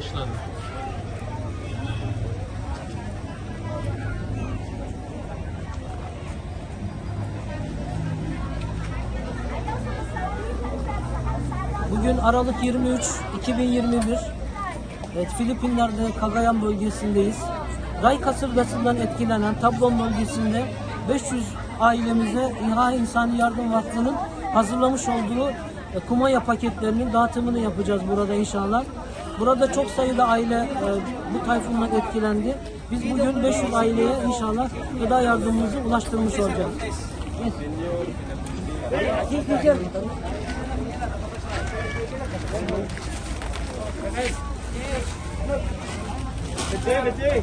başladı. Bugün Aralık 23 2021. Evet, Filipinler'de Cagayan bölgesindeyiz. Ray kasırgasından etkilenen Tablon bölgesinde 500 ailemize İHA İnsani Yardım Vakfı'nın hazırlamış olduğu e, kumanya paketlerinin dağıtımını yapacağız burada inşallah. Burada çok sayıda aile e, bu tayfundan etkilendi. Biz bugün 500 aileye inşallah gıda yardımımızı ulaştırmış olacağız. Bitte, bitte. Bitte, bitte.